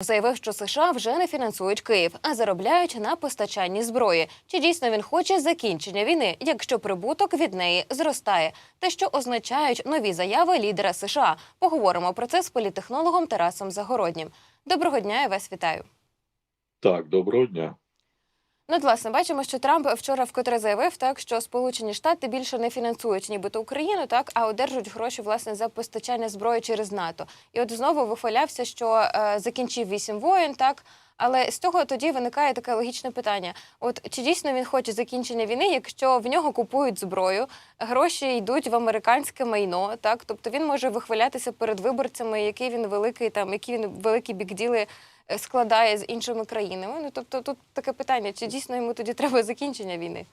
Заявив, що США вже не фінансують Київ, а заробляють на постачанні зброї. Чи дійсно він хоче закінчення війни, якщо прибуток від неї зростає? Те, що означають нові заяви лідера США? Поговоримо про це з політехнологом Тарасом Загороднім. Доброго дня, я вас вітаю. Так, доброго дня. Ну, от, власне, бачимо, що Трамп вчора вкотре заявив, так що Сполучені Штати більше не фінансують нібито Україну, так а одержують гроші власне за постачання зброї через НАТО. І от знову вихвалявся, що е, закінчив вісім воєн, так. Але з цього тоді виникає таке логічне питання: от чи дійсно він хоче закінчення війни, якщо в нього купують зброю, гроші йдуть в американське майно, так тобто він може вихвалятися перед виборцями, який він великий, там які він великі бікділи е, складає з іншими країнами. Ну тобто, тут таке питання: чи дійсно йому тоді треба закінчення війни?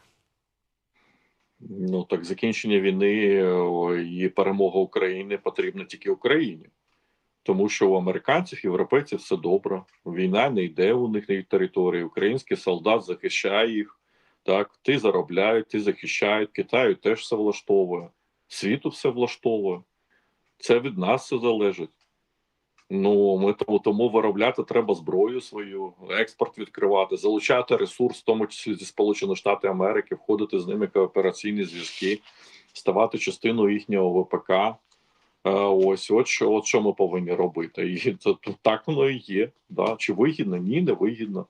Ну так закінчення війни і перемога України потрібна тільки Україні, тому що у американців, європейців все добре. Війна не йде у них на їх території. Український солдат захищає їх. Так, ти заробляють, ти захищають. Китаю теж все влаштовує, світу все влаштовує. Це від нас все залежить. Ну, ми тому, тому виробляти треба зброю свою, експорт відкривати, залучати ресурс, в тому числі зі Сполучених Штатів Америки, входити з ними коопераційні зв'язки, ставати частиною їхнього ВПК. Е, Ось, от що, от що ми повинні робити. І то так воно і є. Да? Чи вигідно? Ні, не вигідно.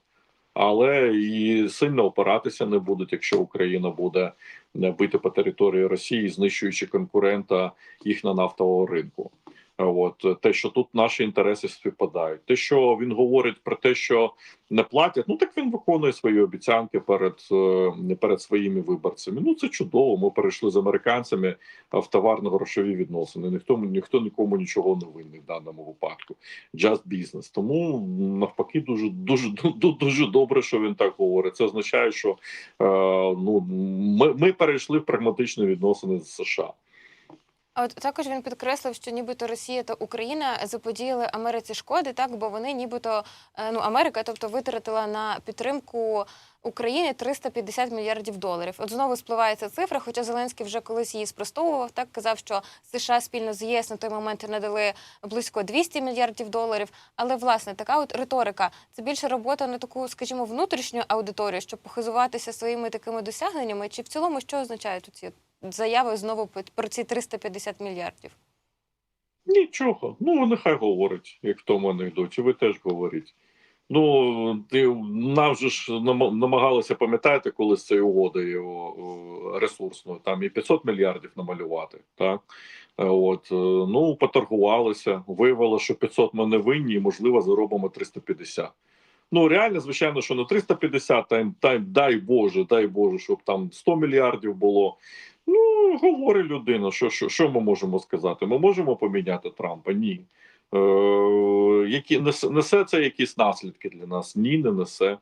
Але і сильно опиратися не будуть, якщо Україна буде не бити по території Росії, знищуючи конкурента їх на нафтового ринку. От те, що тут наші інтереси співпадають, те, що він говорить про те, що не платять, ну так він виконує свої обіцянки перед е, перед своїми виборцями. Ну це чудово. Ми перейшли з американцями в товарно-грошові відносини. Ніхто ніхто нікому нічого не винний в даному випадку. Just business. Тому навпаки, дуже дуже дуже добре, що він так говорить. Це означає, що е, ну ми, ми перейшли в прагматичні відносини з США. А от також він підкреслив, що нібито Росія та Україна заподіяли Америці шкоди, так бо вони нібито е, ну Америка, тобто витратила на підтримку України 350 мільярдів доларів. От знову спливає ця цифра. Хоча Зеленський вже колись її спростовував, так казав, що США спільно з ЄС на той момент надали близько 200 мільярдів доларів. Але власне така от риторика це більше робота на таку, скажімо, внутрішню аудиторію, щоб похизуватися своїми такими досягненнями. Чи в цілому що означають ці заяви знову про ці 350 мільярдів? Нічого. Ну, нехай говорить, як в тому анекдоті. Ви теж говоріть. Ну, нам же ж намагалися пам'ятаєте, коли з цією угодою ресурсною, там і 500 мільярдів намалювати. Так от ну поторгувалися, виявилося, що 500 ми не винні, і можливо заробимо 350. Ну реально, звичайно, що не 350, та, та дай Боже, дай Боже, щоб там 100 мільярдів було. Ну, говорить людина, що що, що ми можемо сказати? Ми можемо поміняти Трампа? Ні. Е, які несе, несе це якісь наслідки для нас? Ні, не несе.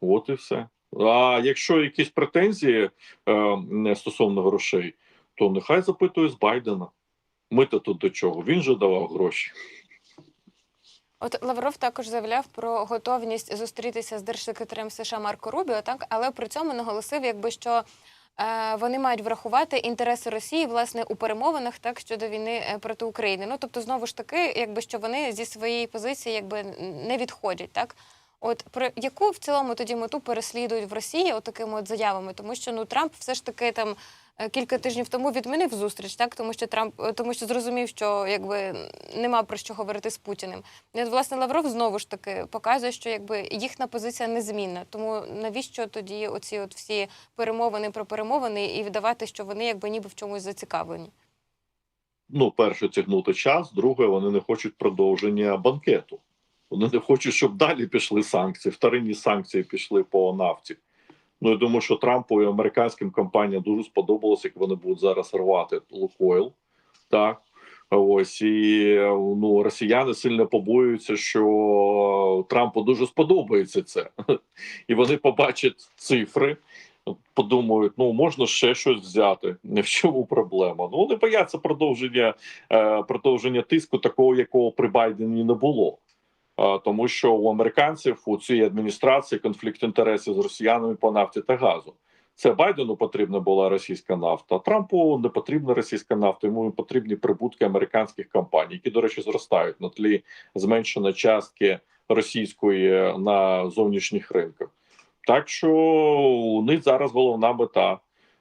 От і все. А якщо якісь претензії е, стосовно грошей, то нехай запитує з Байдена. Ми то тут до чого? Він же давав гроші. От Лавров також заявляв про готовність зустрітися з держсекретарем США Марко Рубіо, так але при цьому наголосив, якби що вони мають врахувати інтереси Росії власне у перемовинах так щодо війни е, проти України. Ну тобто, знову ж таки, якби що вони зі своєї позиції якби не відходять, так. От про яку в цілому тоді мету переслідують в Росії отакими от, от заявами, тому що ну Трамп все ж таки там е, кілька тижнів тому відмінив зустріч, так тому що Трамп тому, що зрозумів, що якби нема про що говорити з Путіним. І от, власне Лавров знову ж таки показує, що якби їхня позиція незмінна. Тому навіщо тоді оці от всі перемовини про перемовини і віддавати, що вони якби ніби в чомусь зацікавлені? Ну, перше, тягнути час, друге, вони не хочуть продовження банкету. Вони не хочуть, щоб далі пішли санкції. Вторинні санкції пішли по нафті. Ну я думаю, що Трампу і американським компаніям дуже сподобалось, як вони будуть зараз рвати Лукойл. Так ось і ну росіяни сильно побоюються, що Трампу дуже сподобається це, і вони побачать цифри. Подумають, ну можна ще щось взяти. Не в чому проблема. Ну вони бояться продовження е, продовження тиску, такого якого при Байдені не було тому що у американців у цій адміністрації конфлікт інтересів з росіянами по нафті та газу. Це Байдену потрібна була російська нафта. Трампу не потрібна російська нафта. Йому потрібні прибутки американських компаній, які, до речі, зростають на тлі зменшення частки російської на зовнішніх ринках. Так що у них зараз головна мета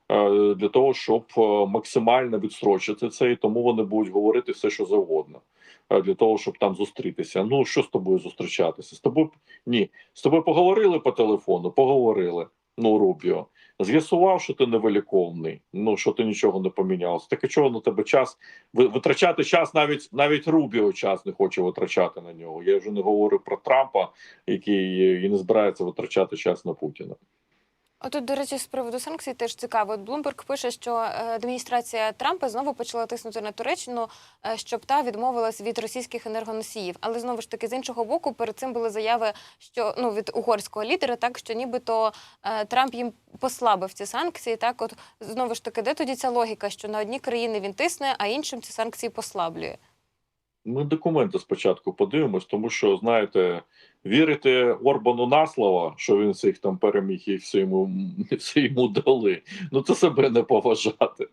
е, для того, щоб е, максимально відстрочити це, і тому вони будуть говорити все, що завгодно. Е, Для того щоб там зустрітися. Ну що з тобою зустрічатися? З тобою ні, з тобою поговорили по телефону, поговорили. Ну, Рубіо, з'ясував, що ти невиліковний, ну що ти нічого не помінявся. Так і чого на тебе час Ви- витрачати час, навіть навіть Рубіо час не хоче витрачати на нього. Я вже не говорю про Трампа, який е, і не збирається витрачати час на Путіна. Отут, до речі, з приводу санкцій теж цікаво. От Bloomberg пише, що е, адміністрація Трампа знову почала тиснути на Туреччину, е, щоб та відмовилась від російських енергоносіїв. Але знову ж таки, з іншого боку, перед цим були заяви, що ну від угорського лідера, так що нібито е, Трамп їм послабив ці санкції. Так, от знову ж таки, де тоді ця логіка, що на одні країни він тисне, а іншим ці санкції послаблює? Ми документи спочатку подивимось, тому що знаєте, вірити Орбану на слово, що він всіх там переміг і все йому все йому дали. Ну це себе не поважати.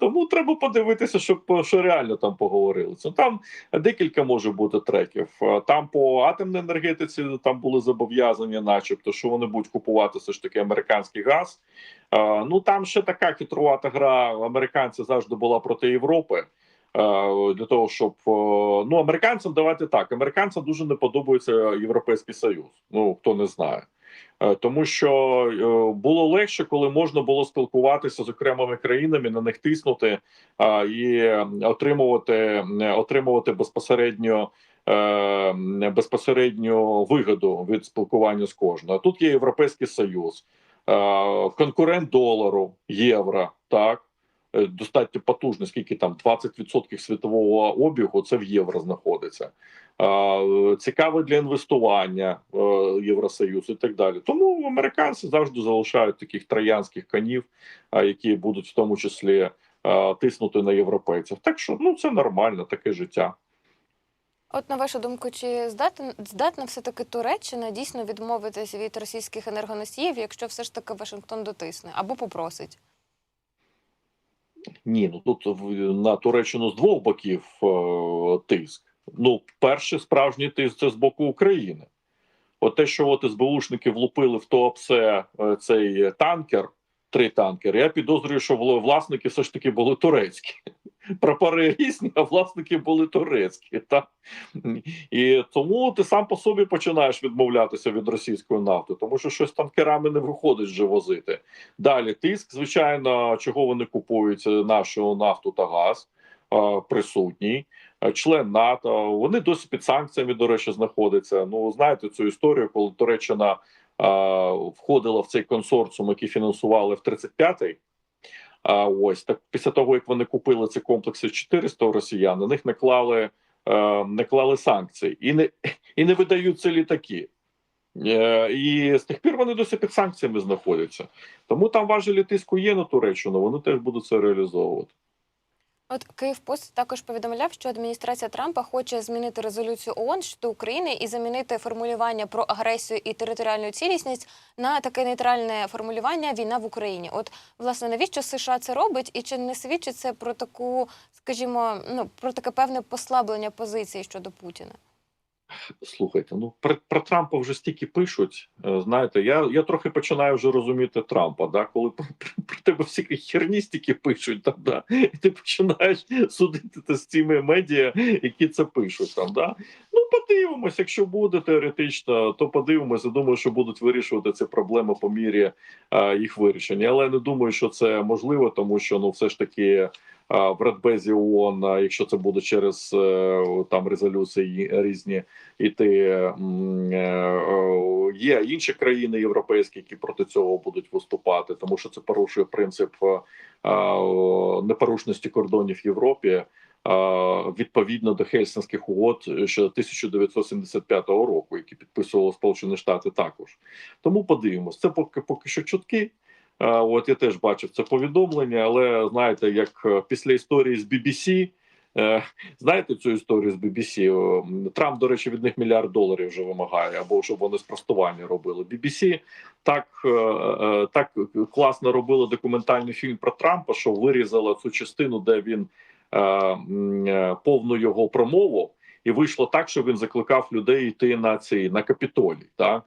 Тому треба подивитися, щоб що реально там поговорили. Це там декілька може бути треків. Там по атомній енергетиці там були зобов'язання, начебто, що вони будуть купувати все ж таки американський газ. Ну там ще така хитрувата гра. Американці завжди була проти Європи. Е, для того, щоб е, ну американцям давайте так. Американцям дуже не подобається Європейський Союз. Ну хто не знає. Е, Тому що було легше, коли можна було спілкуватися з окремими країнами, на них тиснути і отримувати, отримувати безпосередньо безпосередньо вигоду від спілкування з кожною. Тут є Європейський Союз, конкурент долару, євро, так достатньо потужний, скільки там 20% світового обігу, це в євро знаходиться. Е, Цікавий для інвестування е, Євросоюз і так далі. Тому американці завжди залишають таких троянських конів, е, які будуть в тому числі е, тиснути на європейців. Так що ну це нормально, таке життя. От на вашу думку, чи здатна, здатна все-таки Туреччина дійсно відмовитись від російських енергоносіїв, якщо все ж таки Вашингтон дотисне або попросить? Ні, ну тут на Туреччину з двох боків е, тиск. Ну, перший справжній тиск це з боку України. От те, що от СБУшники влупили в Туапсе е, цей танкер, три танкери, я підозрюю, що вла- власники все ж таки були турецькі. Прапори різні, а власники були турецькі. Так? І тому ти сам по собі починаєш відмовлятися від російської нафти, тому що щось танкерами не виходить вже возити. Далі тиск, звичайно, чого вони купують е, нашу нафту та газ е, присутній. Е, Член НАТО, вони досі під санкціями, до речі, знаходяться. Ну, знаєте цю історію, коли Туреччина входила в цей консорціум, який фінансували в 35-й. А ось так після того, як вони купили ці комплекси 400 росіян, на них наклали, е, наклали санкції і не, і не видають ці літаки. Е, І з тих пір вони досі під санкціями знаходяться. Тому там важелі тиску є на Туреччину, вони теж будуть це реалізовувати. От Київпост також повідомляв, що адміністрація Трампа хоче змінити резолюцію ООН щодо України і замінити формулювання про агресію і територіальну цілісність на таке нейтральне формулювання війна в Україні. От власне навіщо США це робить, і чи не свідчить це про таку, скажімо, ну про таке певне послаблення позиції щодо Путіна? Слухайте, ну про, про Трампа вже стільки пишуть. е, Знаєте, я, я трохи починаю вже розуміти Трампа. Да, коли про, про, про тебе всі херні стільки пишуть, там, да, і ти починаєш судити з цими медіа, які це пишуть. Там, да. Ну, подивимось, якщо буде теоретично, то подивимося. Думаю, що будуть вирішувати ці проблеми по мірі е, їх вирішення. Але я не думаю, що це можливо, тому що ну, все ж таки. В Радбезі ООН, якщо це буде через е, там резолюції різні іти. е, Є інші країни європейські, які проти цього будуть виступати, тому що це порушує принцип е, непорушності кордонів в Європі. Відповідно до Хельсинських угод ще 1975 року, які підписували Сполучені Штати, також тому подивимось. Це поки поки що чутки. От я теж бачив це повідомлення, але знаєте, як е, після історії з BBC, Е, знаєте цю історію з BBC? Трамп, до речі, від них мільярд доларів вже вимагає, або щоб вони спростування робили. BBC так, е, так класно робили документальний фільм про Трампа, що вирізала цю частину, де він повну його промову, і вийшло так, що він закликав людей йти на цей на капітолій. Так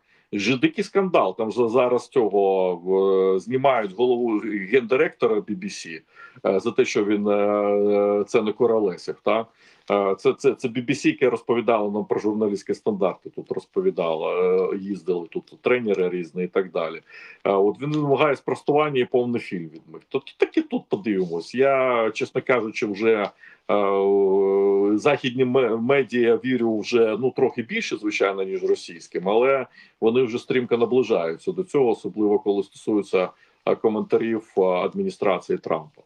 дикий скандал. Там же зараз цього е, знімають голову гендиректора BBC е, за те, що він е, це не королесів. Так Е, це, це, це BBC, яке розповідало нам про журналістські стандарти. Тут розповідало, е, їздили тут тренери різні і так далі. Е, От він вимагає спростування і повний фільм від них. То так і тут подивимось. Я, чесно кажучи, вже е, е, західні ме- медіа вірю вже ну трохи більше, звичайно, ніж російським, але вони вже стрімко наближаються до цього, особливо коли стосується е, коментарів е, адміністрації Трампа.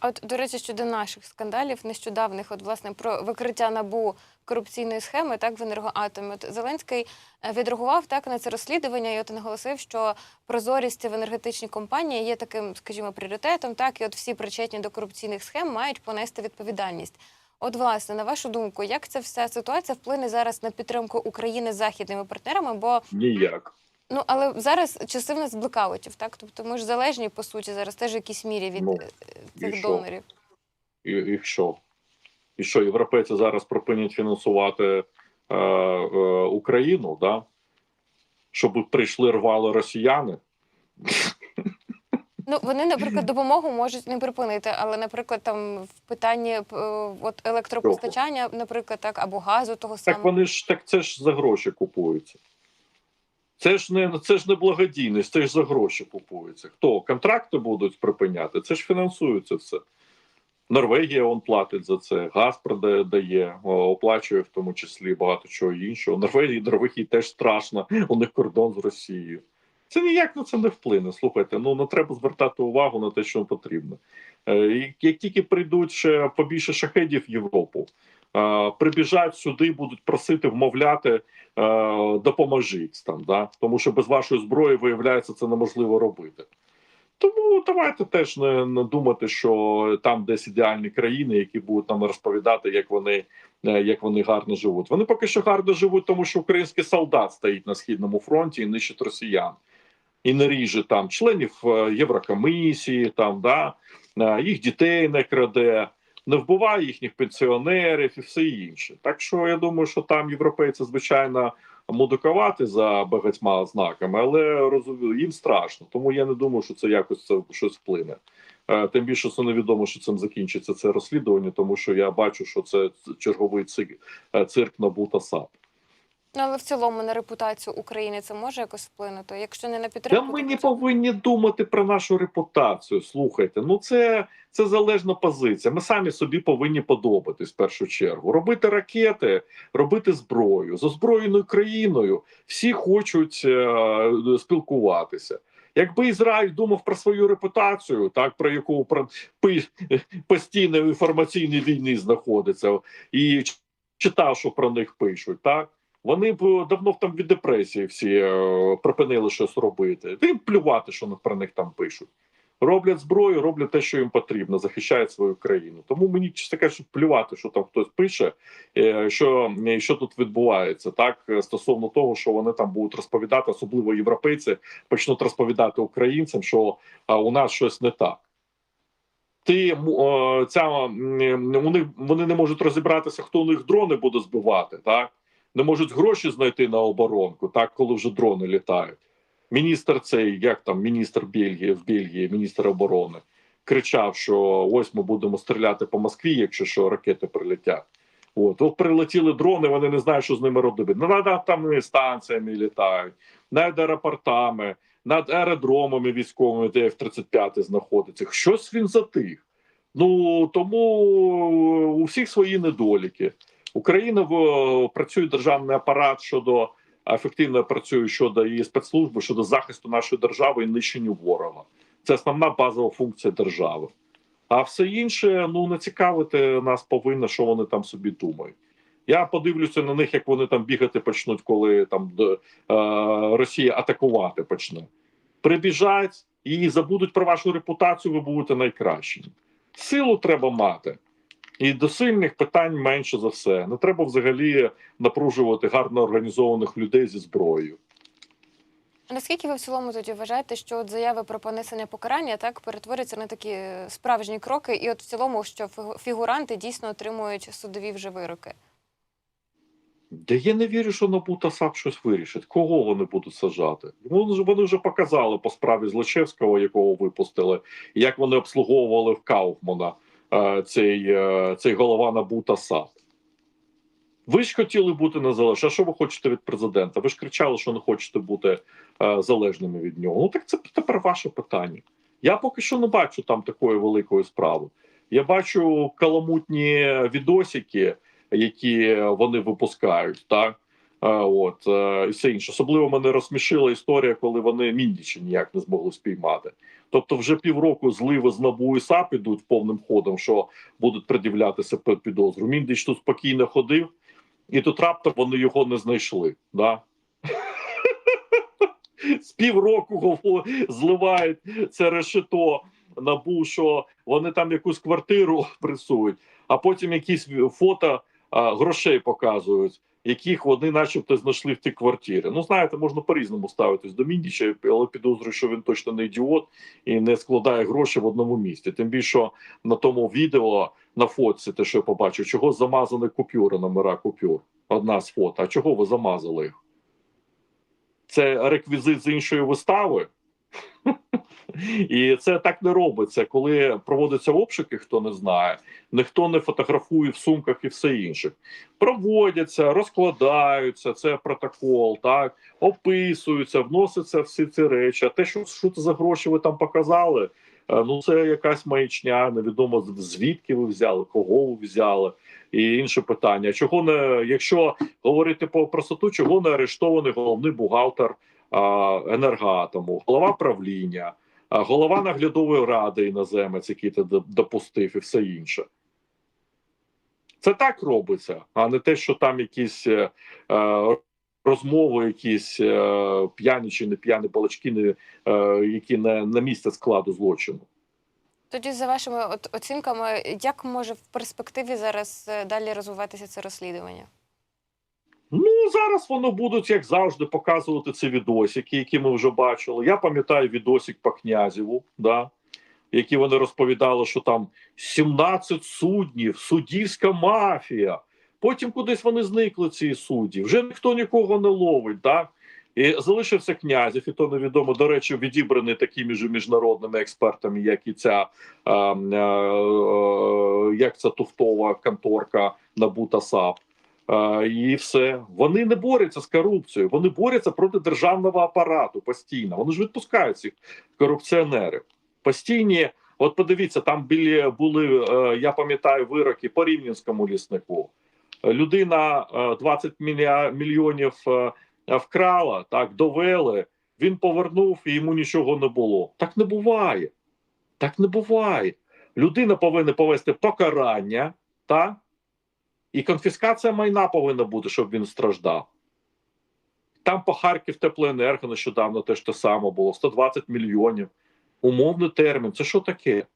От, до речі, щодо наших скандалів, нещодавних, от власне про викриття набу корупційної схеми, так в енергоатомі. От Зеленський е, відреагував так на це розслідування і от наголосив, що прозорість в енергетичній компанії є таким, скажімо, пріоритетом. Так, і от всі причетні до корупційних схем мають понести відповідальність. От, власне, на вашу думку, як ця вся ситуація вплине зараз на підтримку України з західними партнерами? Бо Ніяк. Ну але зараз часи в нас блекаутів, так тобто ми ж залежні по суті зараз теж в якійсь мірі від Ну, е, і цих донорів. І, і що? І що європейці зараз припинять фінансувати е, е, Україну, да? щоб прийшли рвали росіяни? Ну вони, наприклад, допомогу можуть не припинити, але, наприклад, там в питанні е, от електропостачання, наприклад, так або газу того Так вони ж так це ж за гроші купуються. Це ж не це ж не благодійність, це ж за гроші купується. Хто контракти будуть припиняти? Це ж фінансується все. Норвегія он платить за це, газ продає, дає, оплачує в тому числі багато чого іншого. Норвегії, Норвегії теж страшно, у них кордон з Росією. Це ніяк на це не вплине. Слухайте, ну не треба звертати увагу на те, що потрібно. Е, як- тільки прийдуть ще побільше шахедів в Європу, прибіжать сюди, будуть просити, вмовляти, е, допоможіть там, да? тому що без вашої зброї виявляється це неможливо робити. Тому давайте теж не, не думати, що там десь ідеальні країни, які будуть нам розповідати, як вони, е, як вони гарно живуть. Вони поки що гарно живуть, тому що український солдат стоїть на східному фронті і нищить росіян. І не ріже там членів е, Єврокомісії, там да е, їх дітей не краде, не вбиває їхніх пенсіонерів і все інше. Так що я думаю, що там європейці звичайно мудикувати за багатьма ознаками, але їм страшно. Тому я не думаю, що це якось це щось вплине. Е, Тим більше це невідомо, що цим закінчиться це розслідування, тому що я бачу, що це черговий цирк, Бута цирк НАБУ та САП. Ну але в цілому на репутацію України це може якось вплинути. Якщо не на Та підтримку, ми не повинні думати про нашу репутацію. Слухайте, ну це, це залежна позиція. Ми самі собі повинні подобатись в першу чергу. Робити ракети, робити зброю з озброєною країною. Всі хочуть е, спілкуватися. Якби Ізраїль думав про свою репутацію, так про яку про постійно в інформаційній війні знаходиться, і читав, що про них пишуть, так вони б давно там від депресії всі е, припинили щось робити. Їм плювати, що про них там пишуть. Роблять зброю, роблять те, що їм потрібно, захищають свою країну. Тому мені чесно кажучи, плювати, що там хтось пише, е, що, е, що тут відбувається, так е, стосовно того, що вони там будуть розповідати, особливо європейці, почнуть розповідати українцям, що у нас щось не так. Ти ця них вони не можуть розібратися, хто у них дрони буде збивати, так не можуть гроші знайти на оборонку, так коли вже дрони літають. Міністр цей, як там міністр Бельгії в Бельгії, міністр оборони, кричав, що ось ми будемо стріляти по Москві, якщо що ракети прилетять. От, от прилетіли дрони, вони не знають, що з ними робити. Ну, Над атомними станціями літають, над аеропортами, над аеродромами військовими, де F-35 знаходиться. Щось він затих. Ну тому у всіх свої недоліки. Україна в працює державний апарат щодо ефективно працює щодо її спецслужби щодо захисту нашої держави і нищення ворога. Це основна базова функція держави. А все інше ну не цікавити нас повинно, що вони там собі думають. Я подивлюся на них, як вони там бігати почнуть, коли там е, Росія атакувати почне. Прибіжать і забудуть про вашу репутацію, ви будете найкращими. Силу треба мати. І до сильних питань менше за все. Не треба взагалі напружувати гарно організованих людей зі зброєю. А Наскільки ви в цілому тоді вважаєте, що от заяви про понесення покарання так перетворюються на такі справжні кроки, і от в цілому, що фігу- фігуранти дійсно отримують судові вже вироки? Де я не вірю, що НАБУ та САП щось вирішить. Кого вони будуть саджати? Вони вже, вони вже показали по справі Злочевського, якого випустили, як вони обслуговували в Кауфмана цей, е, цей голова НАБУ та САП. Ви ж хотіли бути незалежними. А що ви хочете від президента? Ви ж кричали, що не хочете бути е, залежними від нього. Ну так це тепер ваше питання. Я поки що не бачу там такої великої справи. Я бачу каламутні відосики, які вони випускають, так Е, от е, і все інше. Особливо мене розсмішила історія, коли вони міндічі ніяк не змогли спіймати. Тобто, вже півроку зливи з НАБУ і САП ідуть повним ходом, що будуть пред'являтися під підозру. Міндіч тут спокійно ходив, і тут раптом вони його не знайшли. Да? З півроку зливають це решето набу, що вони там якусь квартиру пресують, а потім якісь фото грошей показують, яких вони, начебто, знайшли в тій квартирі. Ну, знаєте, можна по-різному ставитись до Міндіча, але підозрюю, що він точно не ідіот і не складає гроші в одному місці. Тим більше на тому відео на фотці, те, що я побачив, чого замазані купюри, номера купюр. Одна з фото. А чого ви замазали їх? Це реквізит з іншої вистави. І це так не робиться. Коли проводяться обшуки, хто не знає, ніхто не фотографує в сумках і все інше. Проводяться, розкладаються, це протокол, так описуються, вносяться всі ці речі. А те, що, що це за гроші ви там показали, е, ну це якась маячня, невідомо звідки ви взяли, кого ви взяли. І інше питання: чого не, якщо говорити по простоту, чого не арештований головний бухгалтер енергоатому, голова правління, голова наглядової ради іноземець, який д- допустив, і все інше. Це так робиться, а не те, що там якісь е, е, розмови, якісь е, п'яні чи не п'яні балачки, не, е, які не на місце складу злочину. Тоді, за вашими оцінками, як може в перспективі зараз е, далі розвиватися це розслідування? Ну зараз воно будуть, як завжди, показувати ці відосики, які ми вже бачили. Я пам'ятаю відосик по князєву, да, які вони розповідали, що там 17 суднів, суддівська мафія. Потім кудись вони зникли, ці судді. Вже ніхто нікого не ловить. Да? І залишився князів, і то невідомо. До речі, відібраний такими ж міжнародними експертами, як і ця е, е, е, як ця туфтова конторка Набута САП. Е, і все. Вони не борються з корупцією, вони борються проти державного апарату постійно. Вони ж відпускають цих корупціонерів. Постійні, от подивіться, там біля були, е, я пам'ятаю, вироки по рівненському ліснику. Людина е, 20 мільйонів е, вкрала, так довели. Він повернув і йому нічого не було. Так не буває. Так не буває. Людина повинна повести покарання, так? І конфіскація майна повинна бути, щоб він страждав. Там по Харків теплоенерго нещодавно теж те саме було: 120 мільйонів. Умовний термін. Це що таке?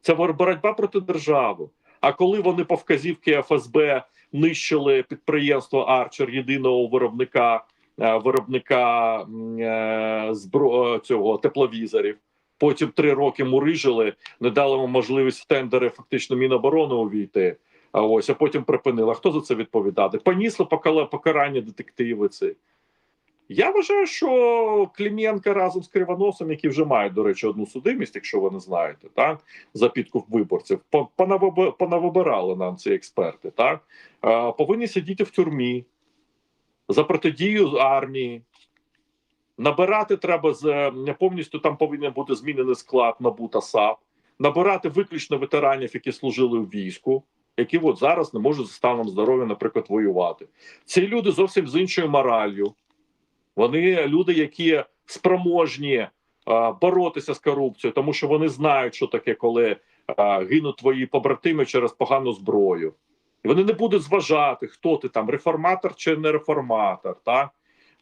Це боротьба проти держави. А коли вони по вказівки ФСБ нищили підприємство Арчер, єдиного виробника е, виробника е, збро... е, цього тепловізорів, потім три роки мурижили, не дали йому можливість в тендери фактично Міноборони увійти. А ось а потім припинила. Хто за це відповідати? Понесли покарання детективи. Ці я вважаю, що Клім'янка разом з Кривоносом, які вже мають, до речі, одну судимість, якщо ви не знаєте, так за підкуп виборців, понавибирали нам ці експерти. Так повинні сидіти в тюрмі за протидію армії. Набирати треба з повністю там повинен бути змінений склад НАБУ та САП, набирати виключно ветеранів, які служили у війську, які от зараз не можуть за станом здоров'я, наприклад, воювати. Ці люди зовсім з іншою мораллю. Вони люди, які спроможні е, боротися з корупцією, тому що вони знають, що таке, коли е, гинуть твої побратими через погану зброю. І вони не будуть зважати, хто ти там, реформатор чи не реформатор. Так?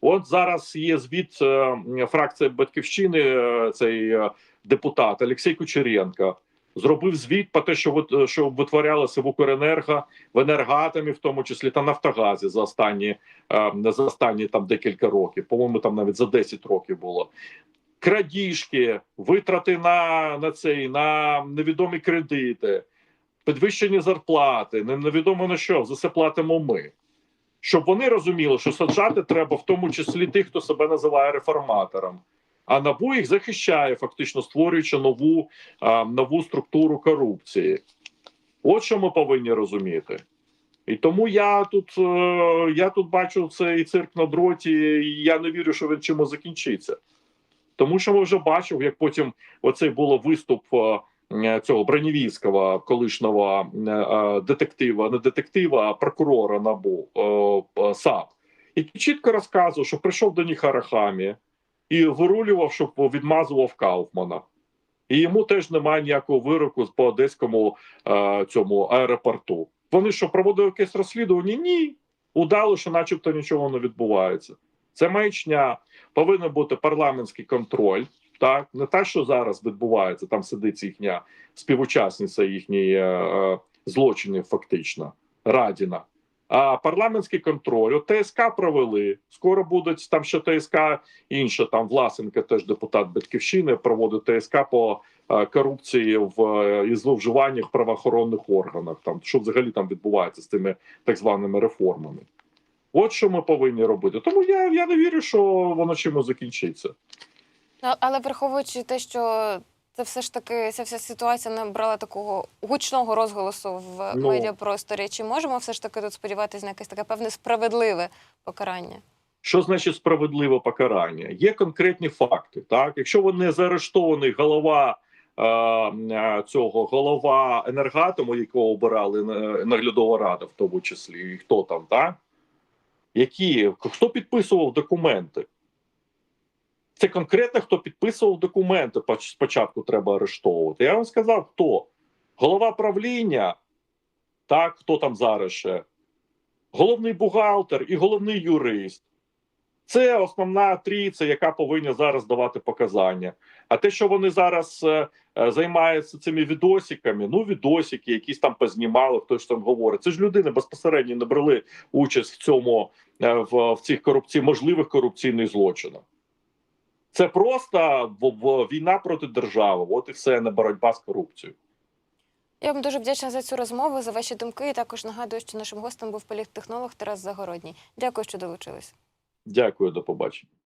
От зараз є звіт е, фракції Батьківщини, цей депутат Олексій Кучеренко. Зробив звіт про те, що що витворялося в Укренерго, в енергатомі, в тому числі та Нафтогазі за останні е, за останні там декілька років. По-моєму, там навіть за 10 років було. Крадіжки, витрати на, на цей на невідомі кредити, підвищені зарплати, не- невідомо на що, за це платимо ми. Щоб вони розуміли, що саджати треба в тому числі тих, хто себе називає реформатором. А НАБУ їх захищає, фактично створюючи нову, а, нову структуру корупції. От що ми повинні розуміти. І тому я тут, е, я тут бачу цей цирк на дроті, і я не вірю, що він чимось закінчиться. Тому що ми вже бачив, як потім оцей було виступ е, е, цього Бронєвійського, колишнього детектива, не детектива, а прокурора НАБУ САП, який чітко розказував, що прийшов до них Арахамі і вирулював, щоб відмазував Кауфмана. І йому теж немає ніякого вироку по одеському е, цьому аеропорту. Вони що проводили якесь розслідування? Ні. Удало, що начебто нічого не відбувається. Це маячня. Повинен бути парламентський контроль. Так, не те, що зараз відбувається, там сидить їхня співучасниця їхньої е, е, злочинів, фактично, Радіна. А парламентський контроль, от ТСК провели. Скоро будуть там ще ТСК інша. Там Власенка, теж депутат Батьківщини, проводить ТСК по е, корупції в е, і зловживаннях в правоохоронних органах. Там що взагалі там відбувається з тими так званими реформами. От що ми повинні робити. Тому я, я не вірю, що воно чимось закінчиться. Ну, але враховуючи те, що це все ж таки ця вся ситуація набрала такого гучного розголосу в Ну. медіапросторі, чи можемо все ж таки тут сподіватися на якесь таке певне справедливе покарання? Що значить справедливе покарання? Є конкретні факти. Так, якщо вони заарештований голова е, е, цього голова енергатому, якого обирали е, наглядова рада, в тому числі, і хто там, так? Які хто підписував документи? Це конкретно хто підписував документи. Спочатку треба арештовувати. Я вам сказав, хто голова правління, так хто там зараз ще, головний бухгалтер і головний юрист. Це основна трійця, яка повинна зараз давати показання. А те, що вони зараз е, е, займаються цими відосиками, ну відосики, якісь там познімали, хтось там говорить. Це ж людини безпосередньо не брали участь в цьому е, в, в цих корупцій, можливих корупційних злочинах. Це просто війна проти держави. От і все не боротьба з корупцією. Я вам дуже вдячна за цю розмову, за ваші думки. І також нагадую, що нашим гостем був політтехнолог Тарас Загородній. Дякую, що долучились. Дякую, до побачення.